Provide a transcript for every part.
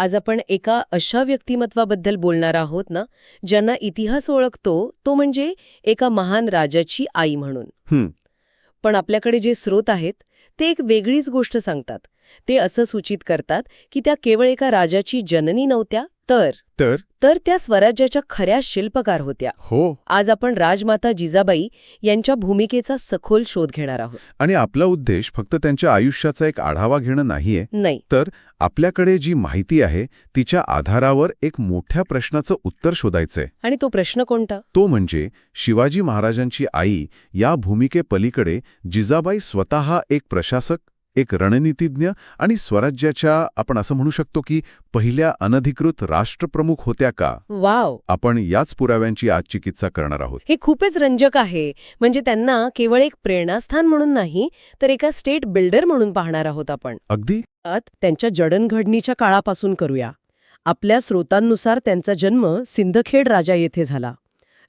आज आपण एका अशा व्यक्तिमत्वाबद्दल बोलणार आहोत ना ज्यांना इतिहास ओळखतो तो म्हणजे एका महान राजाची आई म्हणून. पण आपल्याकडे जे स्रोत आहेत ते एक वेगळीच गोष्ट सांगतात. ते असं सूचित करतात की त्या केवळ एका राजाची जननी नव्हत्या तर. तर? तर त्या स्वराज्याच्या खऱ्या शिल्पकार होत्या. हो. आज आपण राजमाता जिजाबाई यांच्या भूमिकेचा सखोल शोध घेणार आहोत. आणि आपला उद्देश फक्त त्यांच्या आयुष्याचा एक आढावा घेणं नाहीये. नाही. तर आपल्याकडे जी माहिती आहे तिच्या आधारावर एक मोठ्या प्रश्नाचं उत्तर शोधायचंय. आणि तो प्रश्न कोणता? तो म्हणजे शिवाजी महाराजांची आई या भूमिकेपलीकडे जिजाबाई स्वतः एक प्रशासक एक रणनीतिज्ञ आणि स्वराज्याच्या आपण असं म्हणू शकतो की पहिल्या अनधिकृत राष्ट्रप्रमुख होत्या का? वाव! आपण याच पुराव्यांची आज चिकित्सा करणार आहोत. हे खूपच रंजक आहे. म्हणजे त्यांना केवळ एक प्रेरणास्थान म्हणून नाही तर एका स्टेट बिल्डर म्हणून पाहणार आहोत आपण. अगदी? त्यांच्या जडणघडणीच्या काळापासून करूया. आपल्या स्रोतांनुसार त्यांचा जन्म सिंदखेड राजा येथे झाला.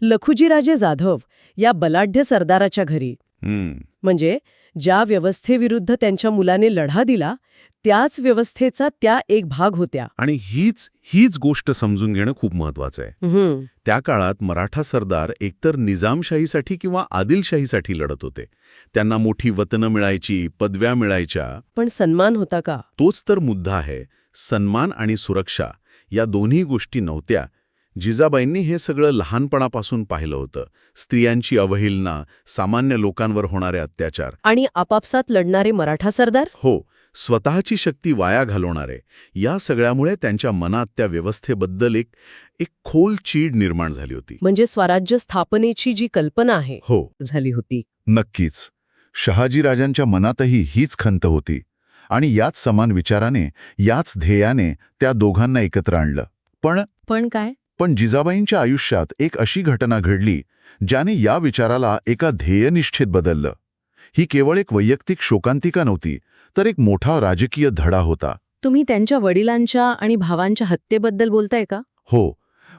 लखुजीराजे जाधव या बलाढ्य सरदाराच्या घरी. म्हणजे ज्या व्यवस्थेविरुद्ध त्यांच्या मुलाने लढा दिला त्याच व्यवस्थेचा त्या एक भाग होत्या. आणि हीच हीच गोष्ट समजून घेणं खूप महत्वाचं आहे. त्या काळात मराठा सरदार एकतर निजामशाहीसाठी किंवा आदिलशाहीसाठी लढत होते. त्यांना मोठी वतनं मिळायची पदव्या मिळायच्या. पण सन्मान होता का? तोच तर मुद्दा आहे. सन्मान आणि सुरक्षा या दोन्ही गोष्टी नव्हत्या. जिजाबाईंनी हे सगळं लहानपणापासून पाहिलं होतं. स्त्रियांची अवहेलना सामान्य लोकांवर होणारे अत्याचार. आणि आपापसात लढणारे मराठा सरदार? हो स्वतःची शक्ती वाया घालवणारे. या सगळ्यामुळे त्यांच्या मनात त्या व्यवस्थेबद्दल एक एक खोल चीड निर्माण झाली होती. म्हणजे स्वराज्य स्थापनेची जी कल्पना आहे हो. झाली होती. नक्कीच. शहाजीराजांच्या मनातही हीच खंत होती. आणि याच समान विचाराने याच ध्येयाने त्या दोघांना एकत्र आणलं. पण पण काय? पण जिजाबाईंच्या आयुष्यात एक अशी घटना घडली ज्याने या विचाराला एका ध्येयनिष्ठेत बदललं. ही केवळ एक वैयक्तिक शोकांतिका नव्हती तर एक मोठा राजकीय धडा होता. तुम्ही त्यांच्या वडिलांच्या आणि भावांच्या हत्येबद्दल बोलताय का? हो.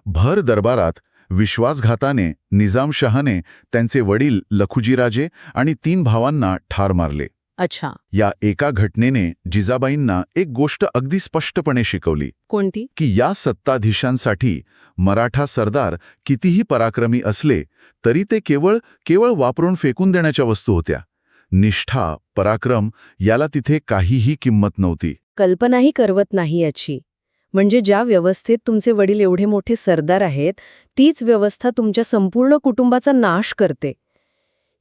भर दरबारात विश्वासघाताने निजामशहाने त्यांचे वडील लखुजीराजे आणि तीन भावांना ठार मारले. अच्छा. या एका घटनेने जिजाबाईंना एक गोष्ट अगदी स्पष्टपणे शिकवली. कोणती? की या सत्ताधीशांसाठी मराठा सरदार कितीही पराक्रमी असले तरी ते केवळ केवळ वापरून फेकून देण्याच्या वस्तू होत्या. निष्ठा पराक्रम याला तिथे काहीही किंमत नव्हती. कल्पनाही करवत नाही याची. म्हणजे ज्या व्यवस्थेत तुमचे वडील एवढे मोठे सरदार आहेत तीच व्यवस्था तुमच्या संपूर्ण कुटुंबाचा नाश करते.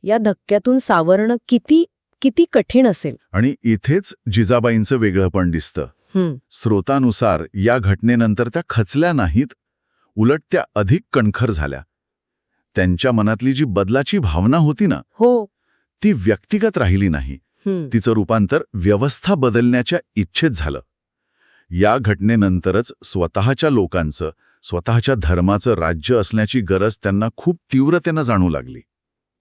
या धक्क्यातून सावरणं किती किती कठीण असेल. आणि इथेच जिजाबाईंचं वेगळंपण दिसतं. हं, स्रोतानुसार या घटनेनंतर त्या खचल्या नाहीत उलट त्या अधिक कणखर झाल्या. त्यांच्या मनातली जी बदलाची भावना होती ना हो. ती व्यक्तिगत राहिली नाही. तिचं रूपांतर व्यवस्था बदलण्याच्या इच्छेत झालं. या घटनेनंतरच स्वतःच्या लोकांचं स्वतःच्या धर्माचं राज्य असण्याची गरज त्यांना खूप तीव्रतेनं जाणू लागली.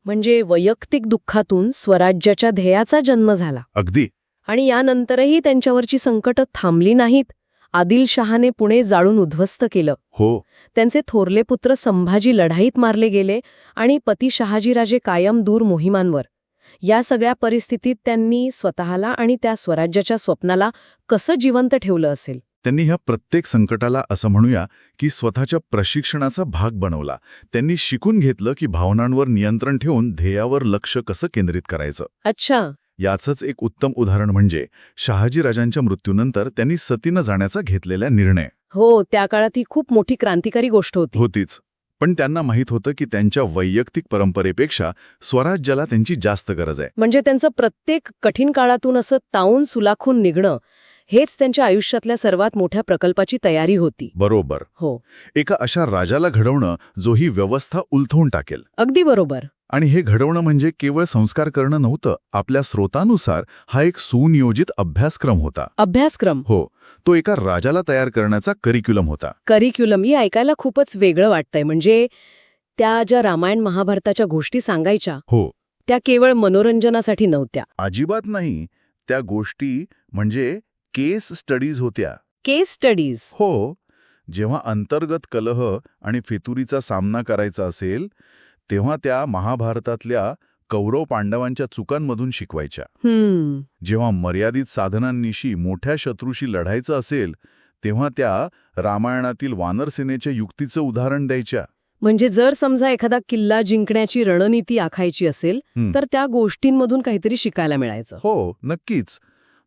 म्हणजे वैयक्तिक दुःखातून स्वराज्याच्या ध्येयाचा जन्म झाला. अगदी. आणि यानंतरही त्यांच्यावरची संकटं थांबली नाहीत आदिलशहाने पुणे जाळून उद्ध्वस्त केलं. हो. त्यांचे थोरले पुत्र संभाजी लढाईत मारले गेले आणि पती शहाजीराजे कायम दूर मोहिमांवर. या सगळ्या परिस्थितीत त्यांनी स्वतःला आणि त्या स्वराज्याच्या स्वप्नाला कसं जिवंत ठेवलं असेल? त्यांनी ह्या प्रत्येक संकटाला असं म्हणूया की स्वतःच्या प्रशिक्षणाचा भाग बनवला. त्यांनी शिकून घेतलं की भावनांवर नियंत्रण ठेवून ध्येयावर लक्ष कसं केंद्रित करायचं. अच्छा. याचंच एक उत्तम उदाहरण म्हणजे शहाजीराजांच्या मृत्यूनंतर त्यांनी सतीनं जाण्याचा घेतलेला निर्णय. हो त्या काळात ही खूप मोठी क्रांतिकारी गोष्ट होती. होतीच. पण त्यांना माहीत होतं की त्यांच्या वैयक्तिक परंपरेपेक्षा स्वराज्याला त्यांची जास्त गरज आहे. म्हणजे त्यांचं प्रत्येक कठीण काळातून असं ताऊन सुलाखून निघणं हेच त्यांच्या आयुष्यातल्या सर्वात मोठ्या प्रकल्पाची तयारी होती. बरोबर. हो. एका अशा राजाला घडवणं जो ही व्यवस्था उलथवून टाकेल. अगदी बरोबर. आणि हे घडवणं म्हणजे केवळ संस्कार करणं नव्हतं आपल्या स्रोतानुसार हा एक सुनियोजित अभ्यासक्रम होता. अभ्यासक्रम? हो. तो एका राजाला तयार करण्याचा करिक्युलम होता. करिक्युलम ही ऐकायला खूपच वेगळं वाटतंय म्हणजे त्या ज्या रामायण महाभारताच्या गोष्टी सांगायच्या हो. त्या केवळ मनोरंजनासाठी नव्हत्या. अजिबात नाही. त्या गोष्टी म्हणजे केस स्टडीज होत्या. Case studies. हो जेव्हा अंतर्गत कलह आणि फितुरीचा सामना करायचा असेल तेव्हा त्या महाभारतातल्या कौरव पांडवांच्या चुकांमधून शिकवायच्या. जेव्हा मर्यादित साधनांनिशी मोठ्या शत्रूशी लढायचं असेल तेव्हा त्या रामायणातील वानरसेनेच्या युक्तीचं उदाहरण द्यायच्या. म्हणजे जर समजा एखादा किल्ला जिंकण्याची रणनीती आखायची असेल. तर त्या गोष्टींमधून काहीतरी शिकायला मिळायचं. हो नक्कीच.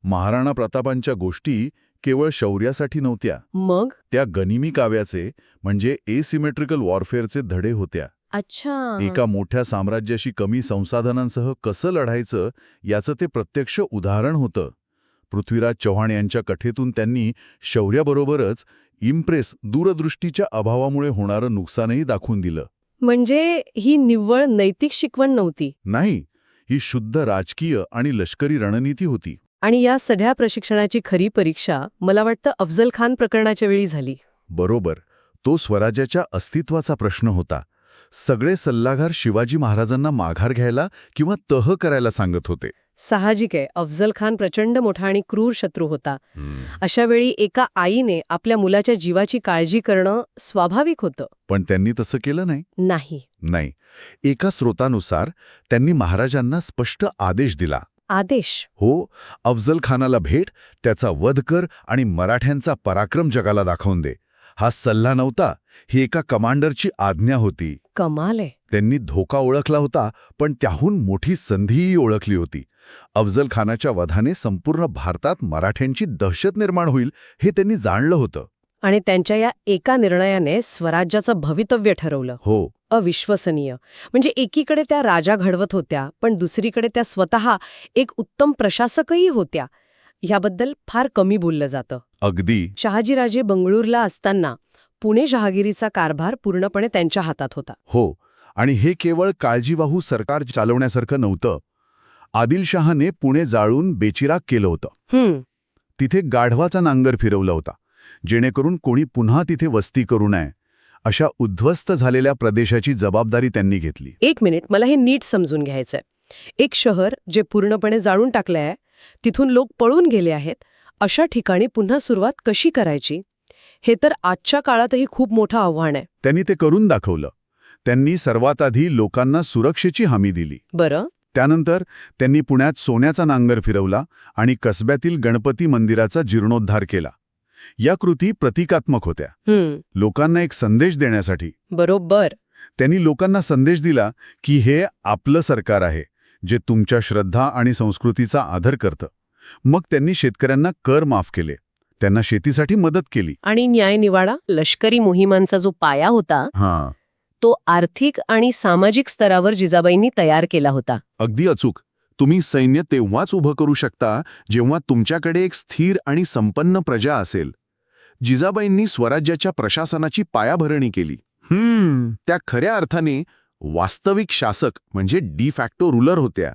महाराणा प्रतापांच्या गोष्टी केवळ शौर्यासाठी नव्हत्या. मग? त्या गनिमी काव्याचे म्हणजे एसिमेट्रिकल वॉरफेअरचे धडे होत्या. अच्छा. एका मोठ्या साम्राज्याशी कमी संसाधनांसह कसं लढायचं याचं ते प्रत्यक्ष उदाहरण होतं. पृथ्वीराज चव्हाण यांच्या कथेतून त्यांनी शौर्याबरोबरच इम्प्रेस दूरदृष्टीच्या अभावामुळे होणारं नुकसानही दाखवून दिलं. म्हणजे ही निव्वळ नैतिक शिकवण नव्हती? नाही ही शुद्ध राजकीय आणि लष्करी रणनीती होती. आणि या सगळ्या प्रशिक्षणाची खरी परीक्षा मला वाटतं अफजल खान प्रकरणाच्या वेळी झाली. बरोबर. तो स्वराज्याच्या अस्तित्वाचा प्रश्न होता. सगळे सल्लागार शिवाजी महाराजांना माघार घ्यायला किंवा तह करायला सांगत होते. साहजिक आहे. अफजल खान प्रचंड मोठा आणि क्रूर शत्रू होता. अशा वेळी एका आईने आपल्या मुलाच्या जीवाची काळजी करणं स्वाभाविक होतं. पण त्यांनी तसं केलं नाही? नाही. नाही. एका स्रोतानुसार त्यांनी महाराजांना स्पष्ट आदेश दिला. आदेश. हो अफजल खानाला भेट त्याचा वध कर आणि मराठ्यांचा पराक्रम जगाला दाखवून दे. हा सल्ला नव्हता ही एका कमांडरची आज्ञा होती. कमाल त्यांनी धोका ओळखला होता पण त्याहून मोठी संधीही ओळखली होती. अफजल खानाच्या वधाने संपूर्ण भारतात मराठ्यांची दहशत निर्माण होईल हे त्यांनी जाणलं होतं. आणि त्यांच्या या एका निर्णयाने स्वराज्याचं भवितव्य ठरवलं. हो. अविश्वसनीय. म्हणजे एकीकडे त्या राजा घडवत होत्या पण दुसरीकडे त्या स्वतः एक उत्तम प्रशासकही होत्या. ह्याबद्दल फार कमी बोललं जातं. अगदी. शहाजीराजे बंगळूरला असताना पुणे जहागिरीचा कारभार पूर्णपणे त्यांच्या हातात होता. हो आणि हे केवळ काळजीवाहू सरकार चालवण्यासारखं नव्हतं. आदिलशहाने पुणे जाळून बेचिराग केलं होतं. तिथे गाढवाचा नांगर फिरवला होता जेणेकरून कोणी पुन्हा तिथे वस्ती करू नये. अशा उद्ध्वस्त झालेल्या प्रदेशाची जबाबदारी त्यांनी घेतली. एक मिनिट मला हे नीट समजून घ्यायचंय. एक शहर जे पूर्णपणे जाळून टाकलं आहे तिथून लोक पळून गेले आहेत अशा ठिकाणी पुन्हा सुरुवात कशी करायची? हे तर आजच्या काळातही खूप मोठं आव्हान आहे. त्यांनी ते करून दाखवलं. त्यांनी सर्वात आधी लोकांना सुरक्षेची हमी दिली. बरं. त्यानंतर त्यांनी पुण्यात सोन्याचा नांगर फिरवला आणि कसब्यातील गणपती मंदिराचा जीर्णोद्धार केला. या कृती प्रतिकात्मक होत्या. लोकांना एक संदेश देण्यासाठी. बरोबर. त्यांनी लोकांना संदेश दिला की हे आपलं सरकार आहे जे तुमच्या श्रद्धा आणि संस्कृतीचा आदर करतं. मग त्यांनी शेतकऱ्यांना कर माफ केले. त्यांना शेतीसाठी मदत केली. आणि न्यायनिवाडा लष्करी मोहिमांचा जो पाया होता हां. तो आर्थिक आणि सामाजिक स्तरावर जिजाबाईंनी तयार केला होता. अगदी अचूक. तुम्ही सैन्य तेव्हाच उभं करू शकता जेव्हा तुमच्याकडे एक स्थिर आणि संपन्न प्रजा असेल. जिजाबाईंनी स्वराज्याच्या प्रशासनाची पायाभरणी केली. हम्म. त्या खऱ्या अर्थाने वास्तविक शासक म्हणजे डी फॅक्टो रुलर होत्या.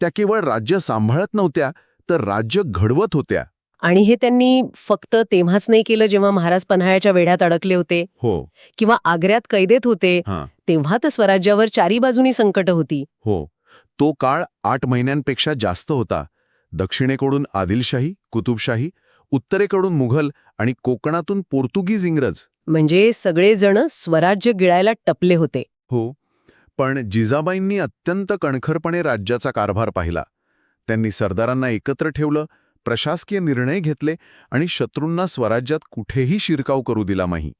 त्या केवळ राज्य सांभाळत नव्हत्या तर राज्य घडवत होत्या. आणि हे त्यांनी फक्त तेव्हाच नाही केलं जेव्हा महाराज पन्हाळ्याच्या वेढ्यात अडकले होते? हो. किंवा आग्र्यात कैदेत होते. तेव्हा तर स्वराज्यावर चारी बाजूनी संकट होती. हो. तो काळ आठ महिन्यांपेक्षा जास्त होता. दक्षिणेकडून आदिलशाही कुतुबशाही उत्तरेकडून मुघल आणि कोकणातून पोर्तुगीज इंग्रज. म्हणजे सगळेजण स्वराज्य गिळायला टपले होते. हो पण जिजाबाईंनी अत्यंत कणखरपणे राज्याचा कारभार पाहिला. त्यांनी सरदारांना एकत्र ठेवलं प्रशासकीय निर्णय घेतले आणि शत्रूंना स्वराज्यात कुठेही शिरकाव करू दिला नाही.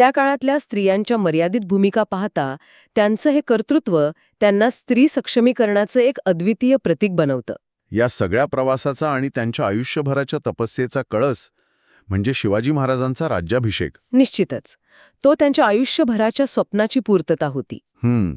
त्या काळातल्या स्त्रियांच्या मर्यादित भूमिका पाहता त्यांचं हे कर्तृत्व त्यांना स्त्री सक्षमीकरणाचं एक अद्वितीय प्रतीक बनवतं. या सगळ्या प्रवासाचा आणि त्यांच्या आयुष्यभराच्या तपस्येचा कळस म्हणजे शिवाजी महाराजांचा राज्याभिषेक. निश्चितच. तो त्यांच्या आयुष्यभराच्या स्वप्नाची पूर्तता होती. हम्म.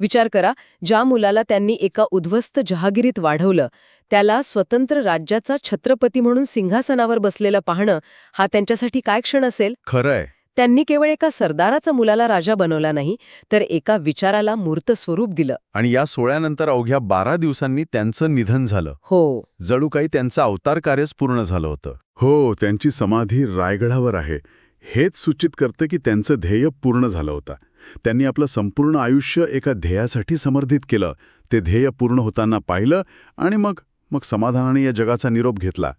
विचार करा ज्या मुलाला त्यांनी एका उद्ध्वस्त जहागिरीत वाढवलं त्याला स्वतंत्र राज्याचा छत्रपती म्हणून सिंहासनावर बसलेलं पाहणं हा त्यांच्यासाठी काय क्षण असेल? खरंय. त्यांनी केवळ एका सरदाराचा मुलाला राजा बनवला नाही तर एका विचाराला मूर्त स्वरूप दिलं. आणि या सोहळ्यानंतर अवघ्या बारा दिवसांनी त्यांचं निधन झालं. हो. जणू काही त्यांचं अवतार कार्यच पूर्ण झालं होतं. हो त्यांची समाधी रायगडावर आहे. हेच सूचित करतं की त्यांचं ध्येय पूर्ण झालं होतं. त्यांनी आपलं संपूर्ण आयुष्य एका ध्येयासाठी समर्पित केलं. ते ध्येय पूर्ण होताना पाहिलं आणि मग मग समाधानाने या जगाचा निरोप घेतला.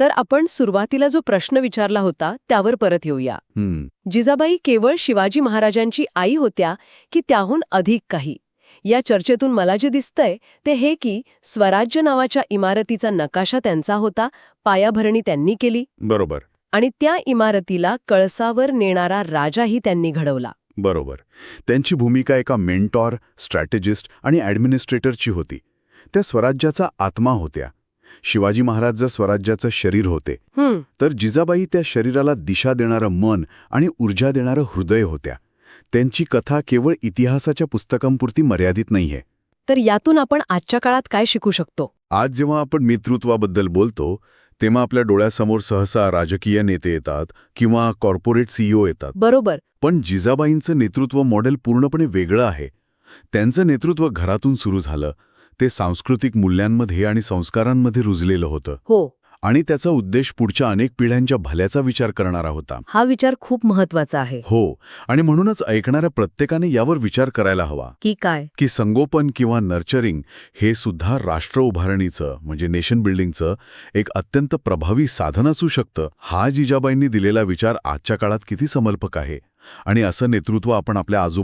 तर आपण सुरुवातीला जो प्रश्न विचारला होता त्यावर परत येऊया. जिजाबाई केवळ शिवाजी महाराजांची आई होत्या की त्याहून अधिक काही? या चर्चेतून मला जे दिसतंय ते हे की स्वराज्य नावाच्या इमारतीचा नकाशा त्यांचा होता पायाभरणी त्यांनी केली. बरोबर. आणि त्या इमारतीला कळसावर नेणारा राजाही त्यांनी घडवला. बरोबर. त्यांची भूमिका एका मेंटॉर स्ट्रॅटेजिस्ट आणि ॲडमिनिस्ट्रेटरची होती. त्या स्वराज्याचा आत्मा होत्या. शिवाजी महाराज जर स्वराज्याचं शरीर होते तर जिजाबाई त्या शरीराला दिशा देणारं मन आणि ऊर्जा देणारं हृदय होत्या. त्यांची कथा केवळ इतिहासाच्या पुस्तकांपुरती मर्यादित नाहीये. तर यातून आपण आजच्या काळात काय शिकू शकतो? आज जेव्हा आपण नेतृत्वाबद्दल बोलतो तेव्हा आपल्या डोळ्यासमोर सहसा राजकीय नेते येतात किंवा कॉर्पोरेट सीईओ येतात. बरोबर. पण जिजाबाईंचं नेतृत्व मॉडेल पूर्णपणे वेगळं आहे. त्यांचं नेतृत्व घरातून सुरू झालं. ते सांस्कृतिक मूल्यांमध्ये आणि संस्कारांमध्ये रुजलेलं होतं. हो. आणि त्याचा उद्देश पुढच्या अनेक पिढ्यांच्या भल्याचा विचार करणारा होता. हा विचार खूप महत्त्वाचा आहे. हो. आणि म्हणूनच ऐकणाऱ्या प्रत्येकाने यावर विचार करायला हवा. की काय? की संगोपन किंवा नर्चरिंग हे सुद्धा राष्ट्र उभारणीचं म्हणजे नेशन बिल्डिंगचं एक अत्यंत प्रभावी साधन असू शकतं. हा जिजाबाईंनी दिलेला विचार आजच्या काळात किती समर्पक आहे. आणि असं नेतृत्व आपण आपल्या आजू